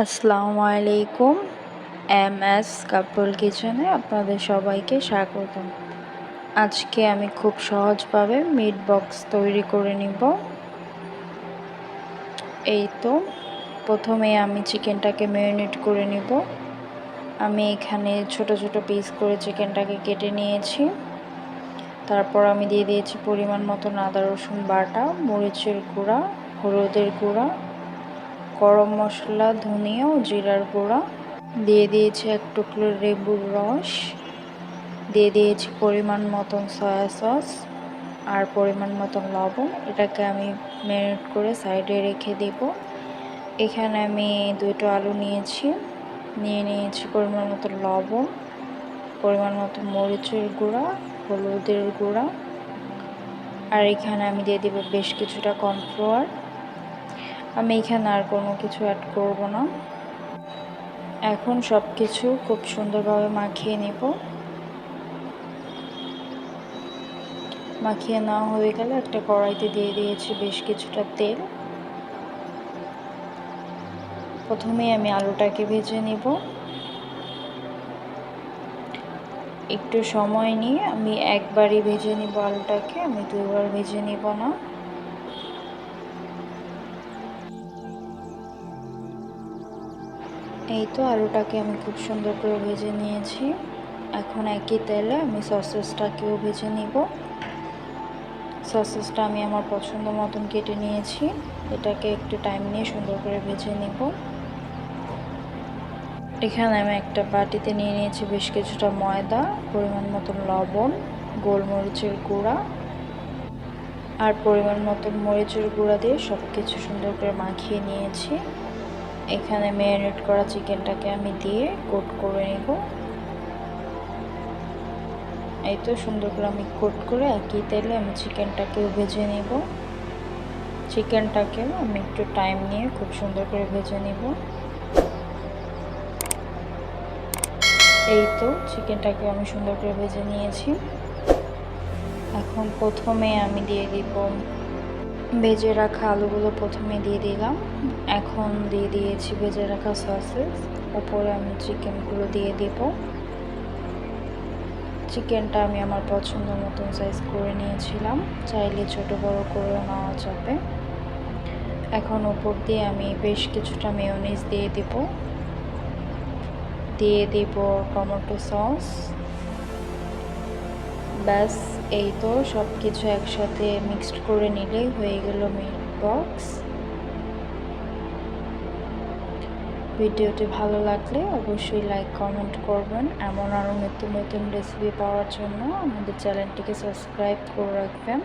আসসালামু আলাইকুম M S কাপল কিচেনে আপনাদের সবাইকে স্বাগত আজকে আমি খুব সহজভাবে মিট বক্স তৈরি করে নিব। এই তো, প্রথমে আমি চিকেনটাকে ম্যারিনেট করে নিব। আমি এখানে ছোট ছোট পিস করে চিকেনটাকে কেটে নিয়েছি। তারপর আমি দিয়ে দিয়েছি পরিমাণ মতো আদা রসুন বাটা, মরিচের গুঁড়া, হলুদের গুঁড়া গরম মশলা, ধনিয়া ও জিরার গুঁড়া। দিয়ে দিয়েছি এক টুকরো লেবুর রস। দিয়ে দিয়েছি পরিমাণ মতন সয়া সস আর পরিমাণ মতন লবণ। এটাকে আমি ম্যারিনেট করে সাইডে রেখে দেব। এখানে আমি দুটো আলু নিয়েছি। নিয়ে নিয়েছি পরিমাণ মতো লবণ, পরিমাণ মতো মরিচের গুঁড়া, হলুদের গুঁড়া। আর এখানে আমি দিয়ে দেবো বেশ কিছুটা কর্নফ্লাওয়ার। আমি এখানে আর কোনো কিছু অ্যাড করব না। এখন সব কিছু খুব সুন্দরভাবে মাখিয়ে নেব। মাখিয়ে নেওয়া হয়ে গেলে একটা কড়াইতে দিয়ে দিয়েছি বেশ কিছুটা তেল। প্রথমেই আমি আলুটাকে ভেজে নিব। একটু সময় নিয়ে আমি একবারই ভেজে নিব আলুটাকে, আমি দুইবার ভেজে নিব না। এই তো আলুটাকে আমি খুব সুন্দর করে ভেজে নিয়েছি। এখন একই তেলে আমি সসেসটাকেও ভেজে নিব। সসেসটা আমি আমার পছন্দ মতন কেটে নিয়েছি। এটাকে একটু টাইম নিয়ে সুন্দর করে ভেজে নিব। এখানে আমি একটা বাটিতে নিয়ে নিয়েছি বেশ কিছুটা ময়দা, পরিমাণ মতন লবণ, গোলমরিচের গুঁড়া আর পরিমাণ মতন মরিচের গুঁড়া দিয়ে সব কিছু সুন্দর করে মাখিয়ে নিয়েছি। এখানে ম্যারিনেট করা চিকেনটাকে আমি দিয়ে কোট করে নেব। এই তো সুন্দর করে আমি কোট করে একই তেলে আমি চিকেনটাকেও ভেজে নেব। চিকেনটাকেও আমি একটু টাইম নিয়ে খুব সুন্দর করে ভেজে নেব। এই তো চিকেনটাকে আমি সুন্দর করে ভেজে নিয়েছি। এখন প্রথমে আমি দিয়ে দিব ভেজে রাখা আলুগুলো প্রথমে দিয়ে দিলাম। এখন দিয়ে দিয়েছি ভেজে রাখা সসেস ওপরে আমি চিকেনগুলো দিয়ে দিব। চিকেনটা আমি আমার পছন্দ মতন সাইজ করে নিয়েছিলাম। চাইলে ছোট বড় করে নেওয়া যাবে। এখন ওপর দিয়ে আমি বেশ কিছুটা মেয়নিজ দিয়ে দিব। দিয়ে দিব টমেটো সস ব্যাস, এই তো সব কিছু একসাথে মিক্সড করে নিলেই হয়ে গেল মিট বক্স ভিডিওটি ভালো লাগলে অবশ্যই লাইক কমেন্ট করবেন। এমন আরও নতুন নতুন রেসিপি পাওয়ার জন্য আমাদের চ্যানেলটিকে সাবস্ক্রাইব করে রাখবেন।